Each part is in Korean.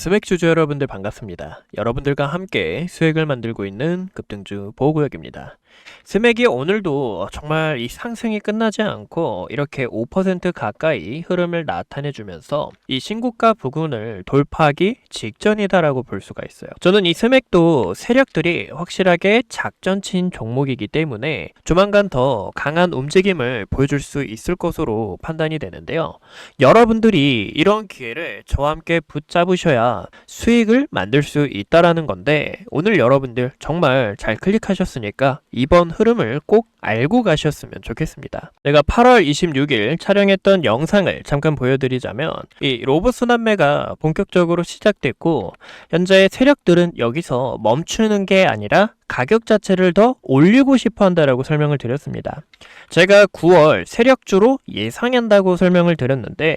스맥 주주 여러분들 반갑습니다. 여러분들과 함께 수익을 만들고 있는 급등주 보호구역입니다. 스맥이 오늘도 정말 이 상승이 끝나지 않고 이렇게 5% 가까이 흐름을 나타내주면서 이 신고가 부근을 돌파하기 직전이다라고 볼 수가 있어요. 저는 이 스맥도 세력들이 확실하게 작전친 종목이기 때문에 조만간 더 강한 움직임을 보여줄 수 있을 것으로 판단이 되는데요. 여러분들이 이런 기회를 저와 함께 붙잡으셔야 수익을 만들 수 있다라는 건데 오늘 여러분들 정말 잘 클릭하셨으니까 이번 흐름을 꼭 알고 가셨으면 좋겠습니다. 제가 8월 26일 촬영했던 영상을 잠깐 보여드리자면 이 로봇 순환매가 본격적으로 시작됐고 현재 세력들은 여기서 멈추는 게 아니라 가격 자체를 더 올리고 싶어 한다라고 설명을 드렸습니다. 제가 9월 세력주로 예상한다고 설명을 드렸는데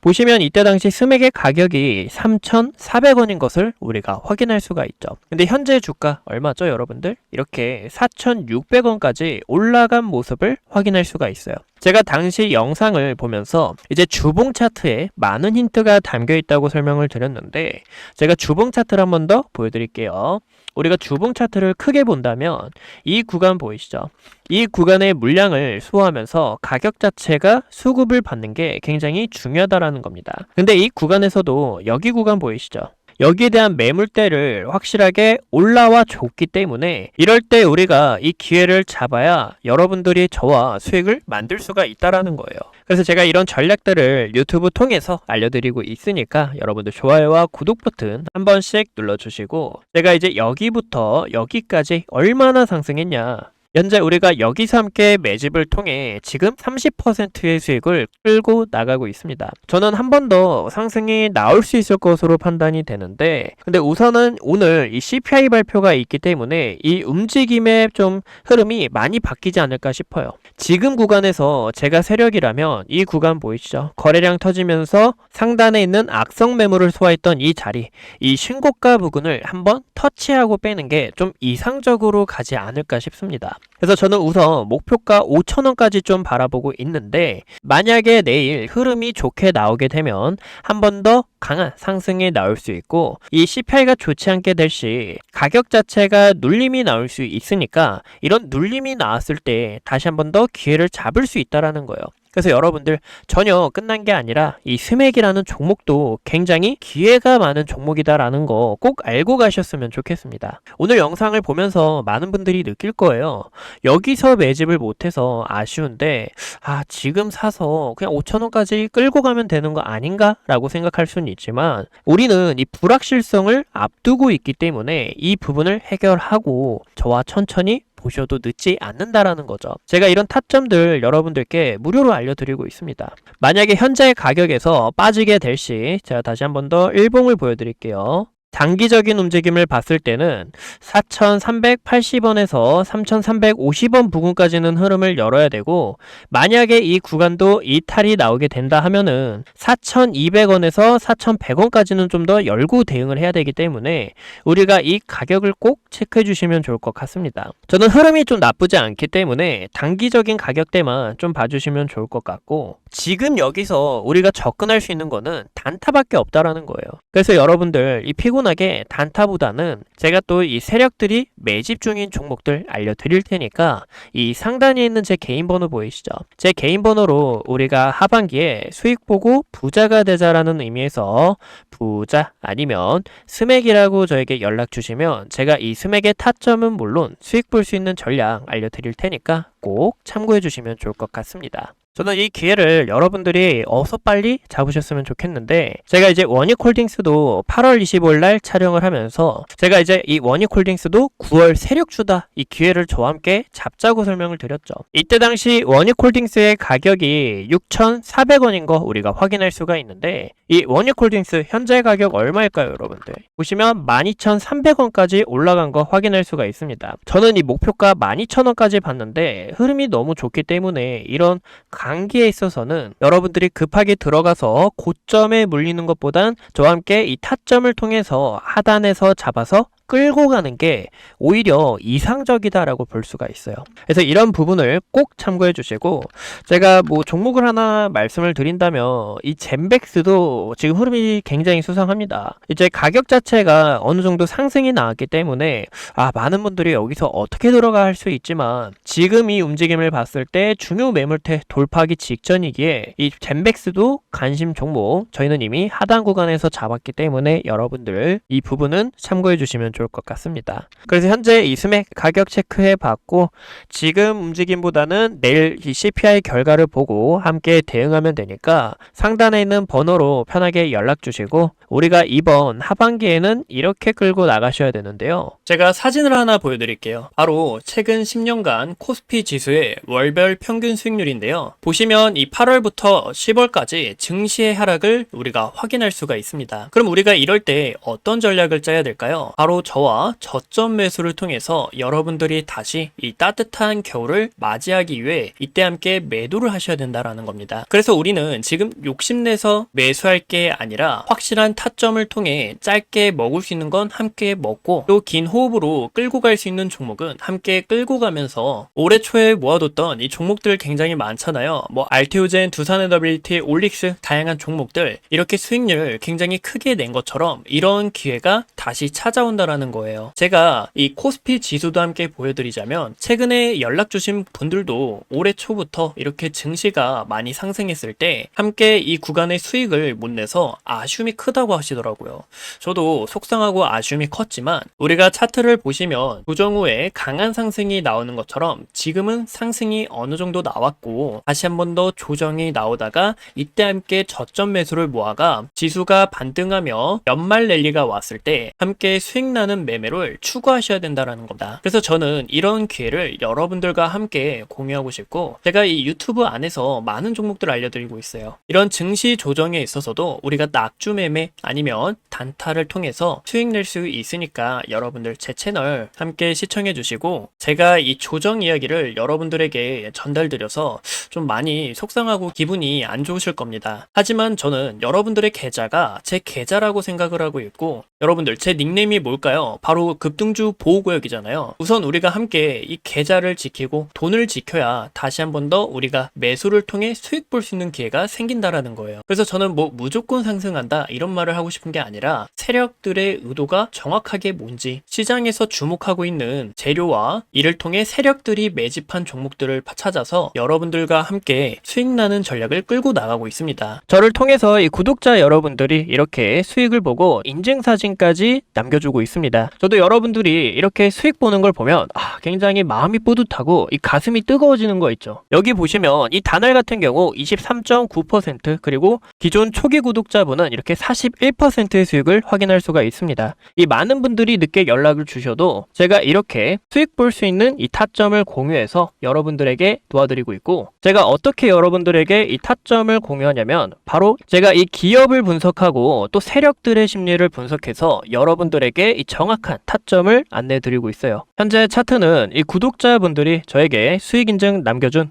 보시면 이때 당시 스맥의 가격이 3,400원인 것을 우리가 확인할 수가 있죠. 근데 현재 주가 얼마죠, 여러분들? 이렇게 4,600원까지 올라간 모습을 확인할 수가 있어요. 제가 당시 영상을 보면서 이제 주봉 차트에 많은 힌트가 담겨 있다고 설명을 드렸는데 제가 주봉 차트를 한 번 더 보여드릴게요. 우리가 주봉 차트를 크게 본다면 이 구간 보이시죠? 이 구간의 물량을 소화하면서 가격 자체가 수급을 받는 게 굉장히 중요하다라는 겁니다. 근데 이 구간에서도 여기 구간 보이시죠? 여기에 대한 매물대를 확실하게 올라와 줬기 때문에 이럴 때 우리가 이 기회를 잡아야 여러분들이 저와 수익을 만들 수가 있다라는 거예요. 그래서 제가 이런 전략들을 유튜브 통해서 알려드리고 있으니까 여러분들 좋아요와 구독 버튼 한 번씩 눌러주시고 제가 이제 여기부터 여기까지 얼마나 상승했냐 현재 우리가 여기서 함께 매집을 통해 지금 30%의 수익을 끌고 나가고 있습니다. 저는 한 번 더 상승이 나올 수 있을 것으로 판단이 되는데, 근데 우선은 오늘 이 CPI 발표가 있기 때문에 이 움직임의 좀 흐름이 많이 바뀌지 않을까 싶어요. 지금 구간에서 제가 세력이라면 이 구간 보이시죠? 거래량 터지면서 상단에 있는 악성 매물을 소화했던 이 자리, 이 신고가 부근을 한번 터치하고 빼는 게 좀 이상적으로 가지 않을까 싶습니다. 그래서 저는 우선 목표가 5천원까지 좀 바라보고 있는데 만약에 내일 흐름이 좋게 나오게 되면 한 번 더 강한 상승이 나올 수 있고 이 CPI가 좋지 않게 될 시 가격 자체가 눌림이 나올 수 있으니까 이런 눌림이 나왔을 때 다시 한 번 더 기회를 잡을 수 있다라는 거예요. 그래서 여러분들 전혀 끝난 게 아니라 이 스맥이라는 종목도 굉장히 기회가 많은 종목이다라는 거 꼭 알고 가셨으면 좋겠습니다. 오늘 영상을 보면서 많은 분들이 느낄 거예요. 여기서 매집을 못해서 아쉬운데 아 지금 사서 그냥 5천원까지 끌고 가면 되는 거 아닌가? 라고 생각할 수는 있지만 우리는 이 불확실성을 앞두고 있기 때문에 이 부분을 해결하고 저와 천천히 보셔도 늦지 않는다라는 거죠. 제가 이런 타점들 여러분들께 무료로 알려드리고 있습니다. 만약에 현재 가격에서 빠지게 될 시 제가 다시 한 번 더 일봉을 보여드릴게요. 단기적인 움직임을 봤을 때는 4,380원에서 3,350원 부근까지는 흐름을 열어야 되고 만약에 이 구간도 이탈이 나오게 된다 하면은 4,200원에서 4,100원까지는 좀 더 열고 대응을 해야 되기 때문에 우리가 이 가격을 꼭 체크해 주시면 좋을 것 같습니다. 저는 흐름이 좀 나쁘지 않기 때문에 단기적인 가격대만 좀 봐주시면 좋을 것 같고 지금 여기서 우리가 접근할 수 있는 거는 단타밖에 없다라는 거예요. 그래서 여러분들 이 피곤 하게 단타보다는 제가 또 이 세력들이 매집 중인 종목들 알려드릴 테니까 이 상단에 있는 제 개인 번호 보이시죠? 제 개인 번호로 우리가 하반기에 수익 보고 부자가 되자라는 의미에서 부자 아니면 스맥이라고 저에게 연락 주시면 제가 이 스맥의 타점은 물론 수익 볼 수 있는 전략 알려드릴 테니까 꼭 참고해 주시면 좋을 것 같습니다. 저는 이 기회를 여러분들이 어서 빨리 잡으셨으면 좋겠는데 제가 이제 원익홀딩스도 8월 25일 날 촬영을 하면서 제가 이제 이 원익홀딩스도 9월 세력주다 이 기회를 저와 함께 잡자고 설명을 드렸죠. 이때 당시 원익홀딩스의 가격이 6,400원인 거 우리가 확인할 수가 있는데 이 원익홀딩스 현재 가격 얼마일까요, 여러분들? 보시면 12,300원까지 올라간 거 확인할 수가 있습니다. 저는 이 목표가 12,000원까지 봤는데 흐름이 너무 좋기 때문에 이런 강기에 있어서는 여러분들이 급하게 들어가서 고점에 물리는 것보단 저와 함께 이 타점을 통해서 하단에서 잡아서 끌고 가는 게 오히려 이상적이다라고 볼 수가 있어요. 그래서 이런 부분을 꼭 참고해 주시고 제가 뭐 종목을 하나 말씀을 드린다면 이 젠백스도 지금 흐름이 굉장히 수상합니다. 이제 가격 자체가 어느 정도 상승이 나왔기 때문에 아 많은 분들이 여기서 어떻게 들어가 할수 있지만 지금 이 움직임을 봤을 때 중요 매물대 돌파하기 직전이기에 이 젠백스도 관심 종목 저희는 이미 하단 구간에서 잡았기 때문에 여러분들 이 부분은 참고해 주시면 좋을 것 같습니다. 그래서 현재 이 스맥 가격 체크해 봤고 지금 움직임보다는 내일 이 CPI 결과를 보고 함께 대응하면 되니까 상단에 있는 번호로 편하게 연락 주시고 우리가 이번 하반기에는 이렇게 끌고 나가셔야 되는데요. 제가 사진을 하나 보여드릴게요. 바로 최근 10년간 코스피 지수의 월별 평균 수익률인데요. 보시면 이 8월부터 10월까지 증시의 하락을 우리가 확인할 수가 있습니다. 그럼 우리가 이럴 때 어떤 전략을 짜야 될까요? 바로 저와 저점 매수를 통해서 여러분들이 다시 이 따뜻한 겨울을 맞이하기 위해 이때 함께 매도를 하셔야 된다라는 겁니다. 그래서 우리는 지금 욕심내서 매수할 게 아니라 확실한 타점을 통해 짧게 먹을 수 있는 건 함께 먹고 또 긴 호흡으로 끌고 갈 수 있는 종목은 함께 끌고 가면서 올해 초에 모아뒀던 이 종목들 굉장히 많잖아요. 뭐 알테오젠, 두산에너빌리티, 올릭스 다양한 종목들 이렇게 수익률 굉장히 크게 낸 것처럼 이런 기회가 다시 찾아온다라는 거예요. 제가 이 코스피 지수도 함께 보여드리자면 최근에 연락 주신 분들도 올해 초부터 이렇게 증시가 많이 상승했을 때 함께 이 구간의 수익을 못 내서 아쉬움이 크다고 하시더라고요. 저도 속상하고 아쉬움이 컸지만 우리가 차트를 보시면 조정 후에 강한 상승이 나오는 것처럼 지금은 상승이 어느 정도 나왔고 다시 한 번 더 조정이 나오다가 이때 함께 저점 매수를 모아가 지수가 반등하며 연말 랠리가 왔을 때 함께 수익 나는 매매를 추구하셔야 된다라는 겁니다. 그래서 저는 이런 기회를 여러분들과 함께 공유하고 싶고 제가 이 유튜브 안에서 많은 종목들 알려드리고 있어요. 이런 증시 조정에 있어서도 우리가 낙주 매매 아니면 단타를 통해서 수익 낼 수 있으니까 여러분들 제 채널 함께 시청해 주시고 제가 이 조정 이야기를 여러분들에게 전달드려서 좀 많이 속상하고 기분이 안 좋으실 겁니다. 하지만 저는 여러분들의 계좌가 제 계좌라고 생각을 하고 있고 여러분들 제 닉네임이 뭘까 요? 바로 급등주 보호구역이잖아요. 우선 우리가 함께 이 계좌를 지키고 돈을 지켜야 다시 한 번 더 우리가 매수를 통해 수익 볼 수 있는 기회가 생긴다라는 거예요. 그래서 저는 뭐 무조건 상승한다 이런 말을 하고 싶은 게 아니라 세력들의 의도가 정확하게 뭔지 시장에서 주목하고 있는 재료와 이를 통해 세력들이 매집한 종목들을 찾아서 여러분들과 함께 수익 나는 전략을 끌고 나가고 있습니다. 저를 통해서 이 구독자 여러분들이 이렇게 수익을 보고 인증 사진까지 남겨주고 있습니다. 저도 여러분들이 이렇게 수익 보는 걸 보면 아, 굉장히 마음이 뿌듯하고 이 가슴이 뜨거워지는 거 있죠. 여기 보시면 이 단알 같은 경우 23.9% 그리고 기존 초기 구독자분은 이렇게 41%의 수익을 확인할 수가 있습니다. 이 많은 분들이 늦게 연락을 주셔도 제가 이렇게 수익 볼 수 있는 이 타점을 공유해서 여러분들에게 도와드리고 있고 제가 어떻게 여러분들에게 이 타점을 공유하냐면 바로 제가 이 기업을 분석하고 또 세력들의 심리를 분석해서 여러분들에게 이 정확한 타점을 안내 드리고 있어요. 현재 차트는 이 구독자분들이 저에게 수익 인증 남겨준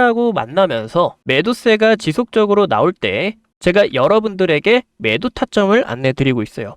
하고 만나면서 매도세가 지속적으로 나올 때 제가 여러분들에게 매도 타점을 안내 드리고 있어요.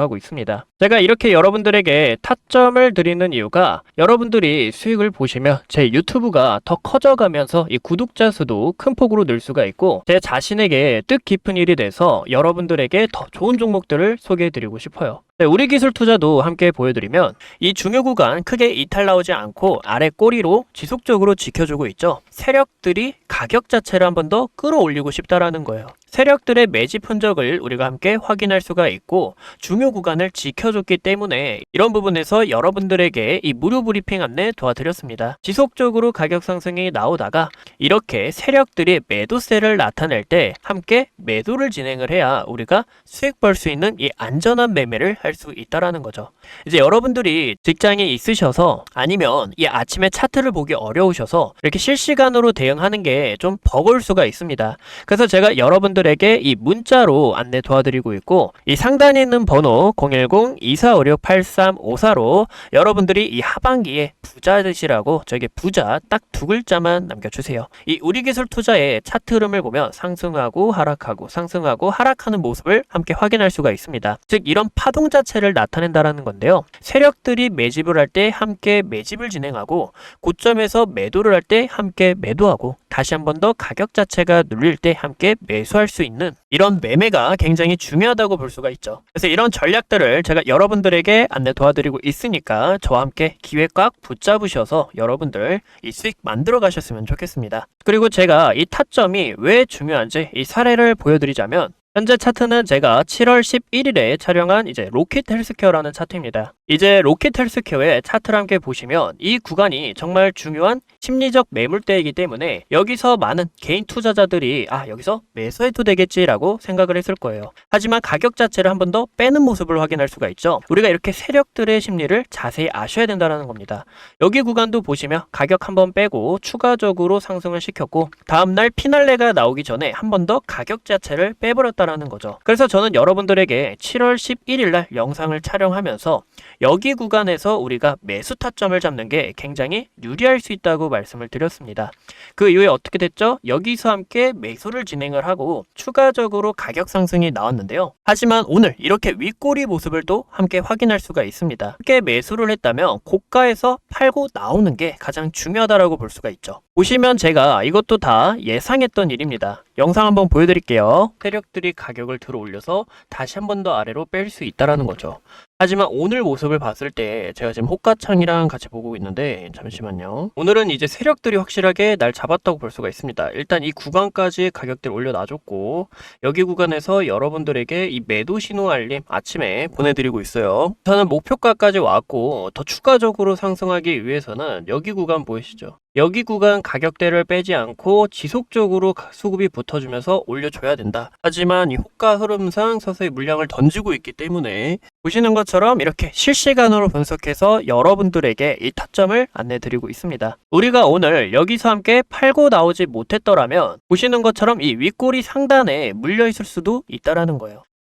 하고 있습니다. 제가 이렇게 여러분들에게 타점을 드리는 이유가 여러분들이 수익을 보시면 제 유튜브가 더 커져가면서 이 구독자 수도 큰 폭으로 늘 수가 있고 제 자신에게 뜻깊은 일이 돼서 여러분들에게 더 좋은 종목들을 소개해드리고 싶어요. 네, 우리 기술 투자도 함께 보여드리면 이 중요 구간 크게 이탈 나오지 않고 아래 꼬리로 지속적으로 지켜주고 있죠. 세력들이 가격 자체를 한 번 더 끌어올리고 싶다라는 거예요. 세력들의 매집 흔적을 우리가 함께 확인할 수가 있고 중요 구간을 지켜줬기 때문에 이런 부분에서 여러분들에게 이 무료 브리핑 안내 도와드렸습니다. 지속적으로 가격 상승이 나오다가 이렇게 세력들이 매도세를 나타낼 때 함께 매도를 진행을 해야 우리가 수익 벌 수 있는 이 안전한 매매를 할수 있다라는 거죠. 이제 여러분들이 직장에 있으셔서 아니면 이 아침에 차트를 보기 어려우셔서 이렇게 실시간으로 대응하는 게 좀 버거울 수가 있습니다. 그래서 제가 여러분들에게 이 문자로 안내 도와드리고 있고 이 상단에 있는 번호 010-2456-8354로 여러분들이 이 하반기에 부자 되시라고 저에게 부자 딱 두 글자만 남겨주세요. 이 우리 기술 투자의 차트 흐름을 보면 상승하고 하락하고 상승하고 하락하는 모습을 함께 확인할 수가 있습니다. 즉 이런 파동 자 체를 나타낸다라는 건데요. 세력들이 매집을 할 때 함께 매집을 진행하고 고점에서 매도를 할 때 함께 매도하고 다시 한 번 더 가격 자체가 눌릴 때 함께 매수할 수 있는 이런 매매가 굉장히 중요하다고 볼 수가 있죠. 그래서 이런 전략들을 제가 여러분들에게 안내 도와드리고 있으니까 저와 함께 기회 꽉 붙잡으셔서 여러분들 이 수익 만들어 가셨으면 좋겠습니다. 그리고 제가 이 타점이 왜 중요한지 이 사례를 보여드리자면 현재 차트는 제가 7월 11일에 촬영한 이제 로켓 헬스케어라는 차트입니다. 이제 로켓 헬스케어의 차트를 함께 보시면 이 구간이 정말 중요한 심리적 매물대이기 때문에 여기서 많은 개인 투자자들이 아 여기서 매수해도 되겠지라고 생각을 했을 거예요. 하지만 가격 자체를 한 번 더 빼는 모습을 확인할 수가 있죠. 우리가 이렇게 세력들의 심리를 자세히 아셔야 된다는 겁니다. 여기 구간도 보시면 가격 한 번 빼고 추가적으로 상승을 시켰고 다음날 피날레가 나오기 전에 한 번 더 가격 자체를 빼버렸다 라는 거죠. 그래서 저는 여러분들에게 7월 11일 날 영상을 촬영하면서 여기 구간에서 우리가 매수 타점을 잡는 게 굉장히 유리할 수 있다고 말씀을 드렸습니다. 그 이후에 어떻게 됐죠? 여기서 함께 매수를 진행을 하고 추가적으로 가격 상승이 나왔는데요. 하지만 오늘 이렇게 윗꼬리 모습을 또 함께 확인할 수가 있습니다. 함께 매수를 했다면 고가에서 팔고 나오는 게 가장 중요하다라고 볼 수가 있죠. 보시면 제가 이것도 다 예상했던 일입니다. 영상 한번 보여드릴게요. 세력들이 가격을 들어 올려서 다시 한 번 더 아래로 뺄 수 있다라는 거죠. 하지만 오늘 모습을 봤을 때 제가 지금 호가창이랑 같이 보고 있는데 잠시만요. 오늘은 이제 세력들이 확실하게 날 잡았다고 볼 수가 있습니다. 일단 이 구간까지 가격들 올려놔줬고 여기 구간에서 여러분들에게 이 매도 신호 알림 아침에 보내드리고 있어요. 저는 목표가까지 왔고 더 추가적으로 상승하기 위해서는 여기 구간 보이시죠? 여기 구간 가격대를 빼지 않고 지속적으로 가- 수급이 붙어주면서 올려줘야 된다. 하지만 이 호가 흐름상 서서히 물량을 던지고 있기 때문에 보시는 것처럼 이렇게 실시간으로 분석해서 여러분들에게 이 타점을 안내드리고 있습니다. 우리가 오늘 여기서 함께 팔고 나오지 못했더라면 보시는 것처럼 이 윗꼬리 상단에 물려 있을 수도 있다라는 거예요.